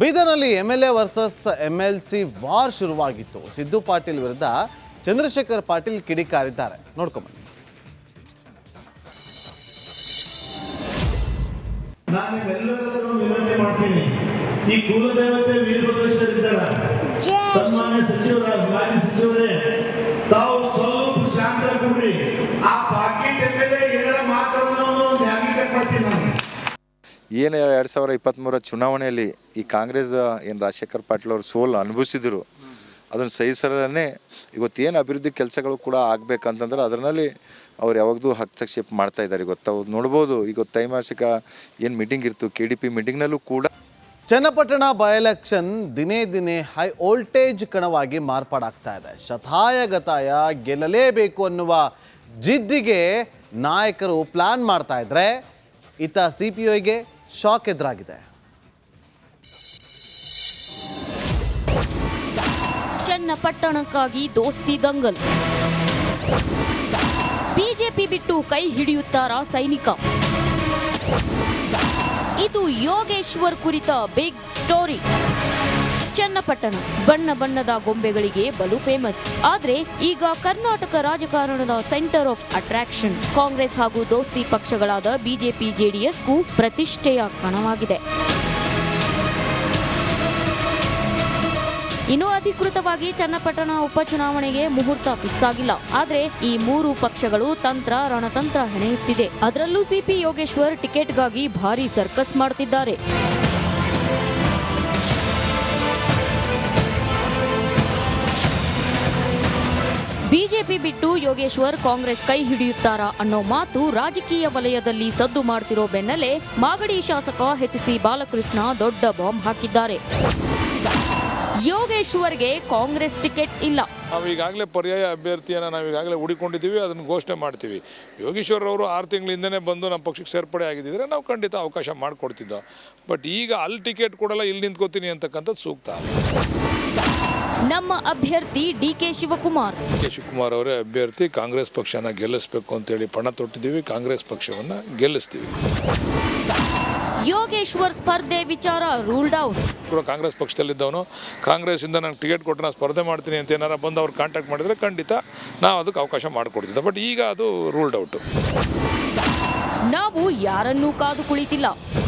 ಬೀದರ್ನಲ್ಲಿ M L A versus M L C war ಶುರುವಾಗಿತ್ತು. Siddu Patil ವಿರುದ್ಧ ಚಂದ್ರಶೇಖರ್ ಪಾಟೀಲ್ ಕಿಡಿಕಾರಿದ್ದಾರೆ. ನೋಡ್ಕೊಂಬನ್ನಿ. ನಾನು ವಿನಂತಿ ಮಾಡ್ತೀನಿ. ಈ ಕುಲದೇವತೆ ವೀರಭದ್ರೇಶ್ವರಿದ್ದಾರೆ ಸನ್ಮಾನ್ಯ ಸಚಿವರ ಮಾಜಿ ಸಚಿವರೇ ಏನು ಎರಡು ಸಾವಿರ ಇಪ್ಪತ್ತ್ಮೂರ ಚುನಾವಣೆಯಲ್ಲಿ ಈ ಕಾಂಗ್ರೆಸ್ ಏನು ರಾಜಶೇಖರ್ ಪಾಟೀಲ್ ಅವರು ಸೋಲು ಅನುಭವಿಸಿದ್ರು, ಅದನ್ನು ಸಹಿಸಲೇ ಇವತ್ತೇನು ಅಭಿವೃದ್ಧಿ ಕೆಲಸಗಳು ಕೂಡ ಆಗಬೇಕಂತಂದ್ರೆ ಅದರಲ್ಲಿ ಅವ್ರು ಯಾವಾಗಲೂ ಹಸ್ತಕ್ಷೇಪ ಮಾಡ್ತಾ ಇದ್ದಾರೆ. ಇವತ್ತು ಅವ್ರು ನೋಡ್ಬೋದು, ಈಗ ತ್ರೈಮಾಸಿಕ ಏನು ಮೀಟಿಂಗ್ ಇತ್ತು ಕೆ ಡಿ ಪಿ ಮೀಟಿಂಗ್ನಲ್ಲೂ ಕೂಡ ಚನ್ನಪಟ್ಟಣ ಬೈ ಎಲೆಕ್ಷನ್ ದಿನೇ ದಿನೇ ಹೈ ವೋಲ್ಟೇಜ್ ಕಣವಾಗಿ ಮಾರ್ಪಾಡಾಗ್ತಾ ಇದೆ. ಶತಾಯ ಗತಾಯ ಗೆಲ್ಲಲೇಬೇಕು ಅನ್ನುವ ಜಿದ್ದಿಗೆ ನಾಯಕರು ಪ್ಲಾನ್ ಮಾಡ್ತಾ ಇದ್ರೆ, ಇತ್ತ ಸಿ ಪಿ ಐಗೆ ಶಾಕ್ ಎದುರಾಗಿದೆ. ಚನ್ನಪಟ್ಟಣಕ್ಕಾಗಿ ದೋಸ್ತಿ ದಂಗಲ್. ಬಿಜೆಪಿ ಬಿಟ್ಟು ಕೈ ಹಿಡಿಯುತ್ತಾರಾ ಸೈನಿಕ? ಇದು ಯೋಗೇಶ್ವರ್ ಕುರಿತ ಬಿಗ್ ಸ್ಟೋರಿ. ಚನ್ನಪಟ್ಟಣ. ಬಣ್ಣ ಬಣ್ಣದ ಗೊಂಬೆಗಳಿಗೆ ಬಲು ಫೇಮಸ್ ಆದ್ರೆ ಈಗ ಕರ್ನಾಟಕ ರಾಜಕಾರಣದ ಸೆಂಟರ್ ಆಫ್ ಅಟ್ರಾಕ್ಷನ್ ಕಾಂಗ್ರೆಸ್ ಹಾಗೂ ದೋಸ್ತಿ ಪಕ್ಷಗಳಾದ ಬಿಜೆಪಿ ಜೆಡಿಎಸ್ಗೂ ಪ್ರತಿಷ್ಠೆಯ ಕಣವಾಗಿದೆ. ಇನ್ನು ಅಧಿಕೃತವಾಗಿ ಚನ್ನಪಟ್ಟಣ ಉಪಚುನಾವಣೆಗೆ ಮುಹೂರ್ತ ಫಿಕ್ಸ್ ಆಗಿಲ್ಲ. ಆದ್ರೆ ಈ ಮೂರು ಪಕ್ಷಗಳು ತಂತ್ರ, ರಣತಂತ್ರ ಹೆಣೆಯುತ್ತಿದೆ. ಅದರಲ್ಲೂ ಸಿಪಿ ಯೋಗೇಶ್ವರ್ ಟಿಕೆಟ್ಗಾಗಿ ಭಾರಿ ಸರ್ಕಸ್ ಮಾಡ್ತಿದ್ದಾರೆ. ಬಿಜೆಪಿ ಬಿಟ್ಟು ಯೋಗೇಶ್ವರ್ ಕಾಂಗ್ರೆಸ್ ಕೈ ಹಿಡಿಯುತ್ತಾರಾ ಅನ್ನೋ ಮಾತು ರಾಜಕೀಯ ವಲಯದಲ್ಲಿ ಸದ್ದು ಮಾಡ್ತಿರೋ ಬೆನ್ನಲ್ಲೇ ಮಾಗಡಿ ಶಾಸಕ ಎಚ್ ಸಿ ಬಾಲಕೃಷ್ಣ ದೊಡ್ಡ ಬಾಂಬ್ ಹಾಕಿದ್ದಾರೆ. ಯೋಗೇಶ್ವರ್ಗೆ ಕಾಂಗ್ರೆಸ್ ಟಿಕೆಟ್ ಇಲ್ಲ. ನಾವು ಈಗಾಗಲೇ ಪರ್ಯಾಯ ಅಭ್ಯರ್ಥಿಯನ್ನು ನಾವು ಈಗಾಗಲೇ ಹುಡಿಕೊಂಡಿದ್ದೀವಿ, ಅದನ್ನು ಘೋಷಣೆ ಮಾಡ್ತೀವಿ. ಯೋಗೇಶ್ವರ್ ಅವರು ಆರು ತಿಂಗಳಿಂದನೇ ಬಂದು ನಮ್ಮ ಪಕ್ಷಕ್ಕೆ ಸೇರ್ಪಡೆ ಆಗಿದ್ದಿದ್ರೆ ನಾವು ಖಂಡಿತ ಅವಕಾಶ ಮಾಡಿಕೊಡ್ತಿದ್ದೋ. ಬಟ್ ಈಗ ಅಲ್ಲಿ ಟಿಕೆಟ್ ಕೊಡಲ್ಲ, ಇಲ್ಲಿ ನಿಂತ್ಕೋತೀನಿ ಅಂತಕ್ಕಂಥದ್ದು ಸೂಕ್ತ. ನಮ್ಮ ಅಭ್ಯರ್ಥಿ D K Shivakumar. K Shivakumar ಅವರೇ ಅಭ್ಯರ್ಥಿ, ಕಾಂಗ್ರೆಸ್ ಪಕ್ಷನ ಗೆಲ್ಲಿಸ್ಬೇಕು ಅಂತೇಳಿ ಪಣ ತೊಟ್ಟಿದ್ದೀವಿ, ಕಾಂಗ್ರೆಸ್ ಪಕ್ಷವನ್ನು ಗೆಲ್ಲಿಸ್ತೀವಿ. ಯೋಗೇಶ್ವರ್ ಸ್ಪರ್ಧೆ ವಿಚಾರ ರೂಲ್ಡ್ ಔಟ್. ಕೂಡ ಕಾಂಗ್ರೆಸ್ ಪಕ್ಷದಲ್ಲಿದ್ದವನು ಕಾಂಗ್ರೆಸ್ಸಿಂದ ನಂಗೆ ಟಿಕೆಟ್ ಕೊಟ್ಟು ನಾನು ಸ್ಪರ್ಧೆ ಮಾಡ್ತೀನಿ ಅಂತ ಏನಾರ ಬಂದು ಅವ್ರು ಕಾಂಟ್ಯಾಕ್ಟ್ ಮಾಡಿದರೆ ಖಂಡಿತ ನಾವು ಅದಕ್ಕೆ ಅವಕಾಶ ಮಾಡಿಕೊಡ್ತಿದ್ದೆ. ಬಟ್ ಈಗ ಅದು ರೂಲ್ಡ್ ಔಟ್. ನಾವು ಯಾರನ್ನೂ ಕಾದು ಕುಳಿತಿಲ್ಲ.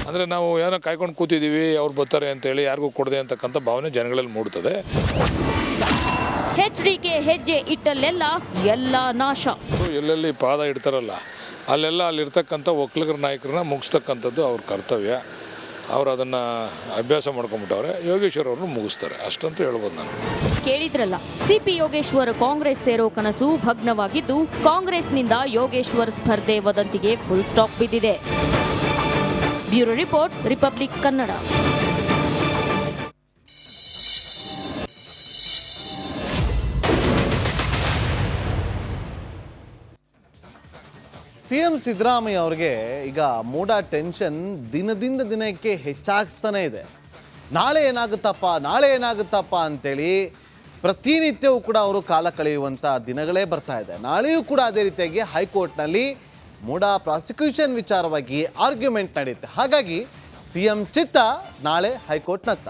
ಅಂದರೆ ನಾವು ಏನೋ ಕಾಯ್ಕೊಂಡು ಕೂತಿದ್ದೀವಿ ಅವ್ರು ಬರ್ತಾರೆ ಅಂತೇಳಿ ಯಾರಿಗೂ ಕೊಡದೆ ಅಂತಕ್ಕಂಥ ಭಾವನೆ ಜನಗಳಲ್ಲಿ ಮೂಡ್ತದೆ. ಹೆಚ್ಡಿಕೆ ಡಿ ಕೆ ಹೆಜ್ಜೆ ಇಟ್ಟಲ್ಲೆಲ್ಲ ಎಲ್ಲ ನಾಶ. ಎಲ್ಲೆಲ್ಲಿ ಪಾದ ಇಡ್ತಾರಲ್ಲ ಅಲ್ಲೆಲ್ಲ ಅಲ್ಲಿರ್ತಕ್ಕಂಥ ಒಕ್ಕಲಿಗರ ನಾಯಕರನ್ನ ಮುಗಿಸ್ತಕ್ಕಂಥದ್ದು ಅವ್ರ ಕರ್ತವ್ಯ. ಅವರು ಅದನ್ನು ಅಭ್ಯಾಸ ಮಾಡ್ಕೊಂಬಿಟ್ಟವ್ರೆ. ಯೋಗೇಶ್ವರ್ ಅವ್ರನ್ನ ಮುಗಿಸ್ತಾರೆ. ಅಷ್ಟಂತೂ ಹೇಳ್ಬೋದು ನಾನು. ಕೇಳಿದ್ರಲ್ಲ, ಸಿಪಿ ಯೋಗೇಶ್ವರ್ ಕಾಂಗ್ರೆಸ್ ಸೇರೋ ಕನಸು ಭಗ್ನವಾಗಿದ್ದು ಕಾಂಗ್ರೆಸ್ನಿಂದ ಯೋಗೇಶ್ವರ್ ಸ್ಪರ್ಧೆ ವದಂತಿಗೆ ಫುಲ್ ಸ್ಟಾಪ್ ಬಿದ್ದಿದೆ. Bureau report Republic Kannada C M Siddaramaiah ಅವ್ರಿಗೆ ಈಗ ಮೂಡ ಟೆನ್ಷನ್ ದಿನದಿಂದ ದಿನಕ್ಕೆ ಹೆಚ್ಚಾಗಿಸ್ತಾನೆ ಇದೆ. ನಾಳೆ ಏನಾಗುತ್ತಪ್ಪ ನಾಳೆ ಏನಾಗುತ್ತಪ್ಪ ಅಂತೇಳಿ ಪ್ರತಿನಿತ್ಯವೂ ಕೂಡ ಅವರು ಕಾಲ ಕಳೆಯುವಂಥ ದಿನಗಳೇ ಬರ್ತಾ ಇದೆ. ನಾಳೆಯೂ ಕೂಡ ಅದೇ ರೀತಿಯಾಗಿ ಹೈಕೋರ್ಟ್ನಲ್ಲಿ ಮೂಡ ಪ್ರಾಸಿಕ್ಯೂಷನ್ ವಿಚಾರವಾಗಿ ಆರ್ಗ್ಯುಮೆಂಟ್ ನಡೆಯುತ್ತೆ. ಹಾಗಾಗಿ ಸಿ ಎಂ ಚಿತ್ತ ನಾಳೆ ಹೈಕೋರ್ಟ್ನತ್ತ.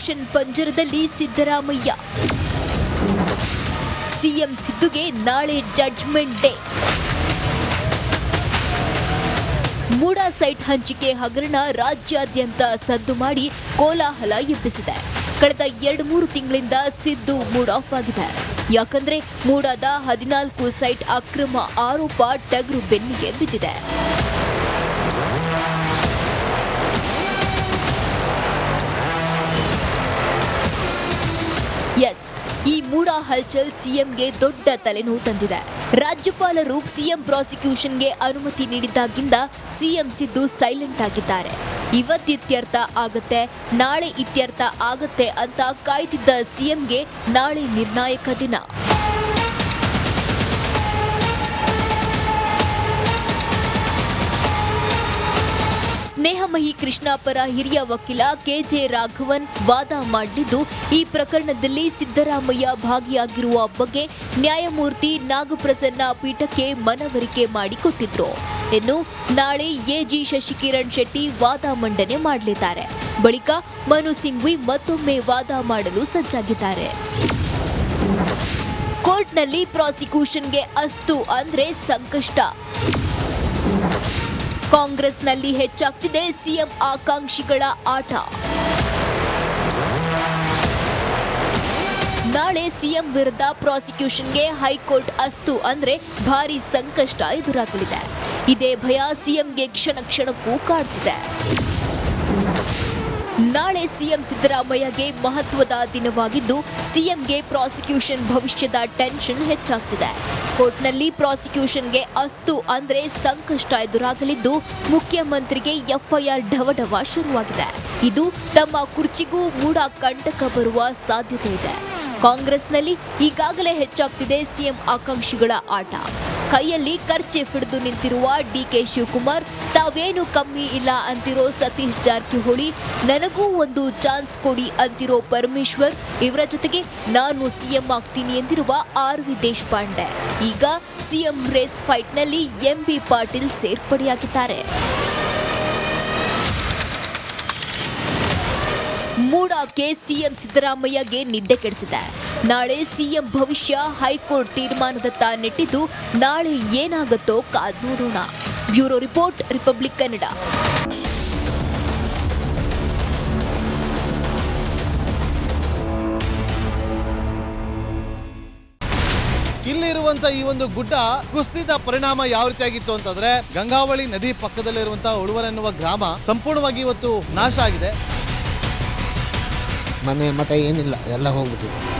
ಪ್ರಾಸಿಕ್ಯೂಷನ್ ಪಂಜರದಲ್ಲಿ ಸಿದ್ದರಾಮಯ್ಯ. ಸಿಎಂ ಸಿದ್ದುಗೆ ನಾಳೆ ಜಡ್ಜ್ಮೆಂಟ್ ಡೇ ಮೂಡಾ ಸೈಟ್ ಹಂಚಿಕೆ ಹಗರಣ ರಾಜ್ಯಾದ್ಯಂತ ಸದ್ದು ಮಾಡಿ ಕೋಲಾಹಲ ಎಬ್ಬಿಸಿದೆ. ಕಳೆದ ಎರಡು ಮೂರು ತಿಂಗಳಿಂದ ಸಿದ್ದು ಮೂಡ್ ಆಫ್ ಆಗಿದೆ ಯಾಕಂದ್ರೆ ಮೂಡಾದ ಹದಿನಾಲ್ಕು ಸೈಟ್ ಅಕ್ರಮ ಆರೋಪ ಟಗರು ಬೆನ್ನಿಗೆ ಬಿದ್ದಿದೆ. ಮೂಡ ಹಲ್ಚಲ್ ಸಿಎಂಗೆ ದೊಡ್ಡ ತಲೆನೋವು ತಂದಿದೆ. ರಾಜ್ಯಪಾಲರು ಸಿಎಂ ಪ್ರಾಸಿಕ್ಯೂಷನ್ಗೆ ಅನುಮತಿ ನೀಡಿದ್ದಾಗಿಂದ ಸಿಎಂ ಸಿದ್ದು ಸೈಲೆಂಟ್ ಆಗಿದ್ದಾರೆ. ಇವತ್ತಿತ್ಯರ್ಥ ಆಗತ್ತೆ, ನಾಳೆ ಇತ್ಯರ್ಥ ಆಗತ್ತೆ ಅಂತ ಕಾಯ್ದಿದ್ದ ಸಿಎಂಗೆ ನಾಳೆ ನಿರ್ಣಾಯಕ ದಿನ. ಸ್ನೇಹಮಹಿ ಕೃಷ್ಣ ಪರ ಹಿರಿಯ ವಕೀಲ ಕೆಜೆ ರಾಘವನ್ ವಾದ ಮಾಡಿದ್ದು, ಈ ಪ್ರಕರಣದಲ್ಲಿ ಸಿದ್ದರಾಮಯ್ಯ ಭಾಗಿಯಾಗಿರುವ ಬಗ್ಗೆ ನ್ಯಾಯಮೂರ್ತಿ ನಾಗಪ್ರಸನ್ನ ಪೀಠಕ್ಕೆ ಮನವರಿಕೆ ಮಾಡಿಕೊಟ್ಟಿದ್ರು. ಇನ್ನು ನಾಳೆ ಎಜಿ ಶಶಿಕಿರಣ್ ಶೆಟ್ಟಿ ವಾದ ಮಂಡನೆ ಮಾಡಲಿದ್ದಾರೆ. ಬಳಿಕ ಮನು ಸಿಂಘ್ವಿ ಮತ್ತೊಮ್ಮೆ ವಾದ ಮಾಡಲು ಸಜ್ಜಾಗಿದ್ದಾರೆ. ಕೋರ್ಟ್ನಲ್ಲಿ ಪ್ರಾಸಿಕ್ಯೂಷನ್ಗೆ ಅಸ್ತು ಅಂದ್ರೆ ಸಂಕಷ್ಟ. ಕಾಂಗ್ರೆಸ್ನಲ್ಲಿ ಹೆಚ್ಚಾಗ್ತಿದೆ ಸಿಎಂ ಆಕಾಂಕ್ಷಿಗಳ ಆಟ. ನಾಳೆ ಸಿಎಂ ವಿರುದ್ಧ ಪ್ರಾಸಿಕ್ಯೂಷನ್ಗೆ ಹೈಕೋರ್ಟ್ ಅಸ್ತು ಅಂದ್ರೆ ಭಾರಿ ಸಂಕಷ್ಟ ಎದುರಾಗಲಿದೆ. ಇದೇ ಭಯ ಸಿಎಂಗೆ ಕ್ಷಣ ಕ್ಷಣಕ್ಕೂ ಕಾಡ್ತಿದೆ. ನಾಳೆ ಸಿಎಂ ಸಿದ್ದರಾಮಯ್ಯಗೆ ಮಹತ್ವದ ದಿನವಾಗಿದ್ದು, ಸಿಎಂಗೆ ಪ್ರಾಸಿಕ್ಯೂಷನ್ ಭವಿಷ್ಯದ ಟೆನ್ಷನ್ ಹೆಚ್ಚಾಗ್ತಿದೆ. ಕೋರ್ಟ್ನಲ್ಲಿ ಪ್ರಾಸಿಕ್ಯೂಷನ್ಗೆ ಅಸ್ತು ಅಂದ್ರೆ ಸಂಕಷ್ಟ ಎದುರಾಗಲಿದ್ದು, ಮುಖ್ಯಮಂತ್ರಿಗೆ ಎಫ್ಐಆರ್ ಢವಢವ ಶುರುವಾಗಿದೆ. ಇದು ತಮ್ಮ ಕುರ್ಚಿಗೂ ಮೂಡ ಕಂಟಕ ಬರುವ ಸಾಧ್ಯತೆ ಇದೆ. ಕಾಂಗ್ರೆಸ್ನಲ್ಲಿ ಈಗಾಗಲೇ ಹೆಚ್ಚಾಗ್ತಿದೆ ಸಿಎಂ ಆಕಾಂಕ್ಷಿಗಳ ಆಟ. ಕೈಯಲ್ಲಿ ಖರ್ಚೆ ಹಿಡಿದು ನಿಂತಿರುವ ಡಿಕೆ ಶಿವಕುಮಾರ್, ತಾವೇನು ಕಮ್ಮಿ ಇಲ್ಲ ಅಂತಿರೋ ಸತೀಶ್ ಜಾರಕಿಹೊಳಿ, ನನಗೂ ಒಂದು ಚಾನ್ಸ್ ಕೊಡಿ ಅಂತಿರೋ ಪರಮೇಶ್ವರ್, ಇವರ ಜೊತೆಗೆ ನಾನು ಸಿಎಂ ಆಗ್ತೀನಿ ಎಂದಿರುವ ಆರ್ ವಿ ದೇಶಪಾಂಡೆ. ಈಗ ಸಿಎಂ ರೇಸ್ ಫೈಟ್ನಲ್ಲಿ ಎಂ ಬಿ ಪಾಟೀಲ್ ಸೇರ್ಪಡೆಯಾಗಿದ್ದಾರೆ. ಮೂಡಾಕ್ಕೆ ಸಿಎಂ ಸಿದ್ದರಾಮಯ್ಯಗೆ ನಿದ್ದೆ ಕೆಡಿಸಿದೆ. ನಾಳೆ ಸಿಎಂ ಭವಿಷ್ಯ ಹೈಕೋರ್ಟ್ ತೀರ್ಮಾನದತ್ತ ನೆಟ್ಟಿದ್ದು ನಾಳೆ ಏನಾಗುತ್ತೋ ಕಾದ್ ನೋಡೋಣ ಬ್ಯೂರೋ ರಿಪೋರ್ಟ್, ರಿಪಬ್ಲಿಕ್ ಕನ್ನಡ. ಇಲ್ಲಿರುವಂತ ಈ ಒಂದು ಗುಡ್ಡ ಕುಸ್ತಿದ ಪರಿಣಾಮ ಯಾವ ರೀತಿಯಾಗಿತ್ತು ಅಂತಂದ್ರೆ ಗಂಗಾವಳಿ ನದಿ ಪಕ್ಕದಲ್ಲಿರುವಂತಹ ಉಳುವರೆನ್ನುವ ಗ್ರಾಮ ಸಂಪೂರ್ಣವಾಗಿ ಇವತ್ತು ನಾಶ ಆಗಿದೆ. ಮನೆ ಮಠ ಏನಿಲ್ಲ ಎಲ್ಲ ಹೋಗ್ಬಿಟ್ಟಿದೆ.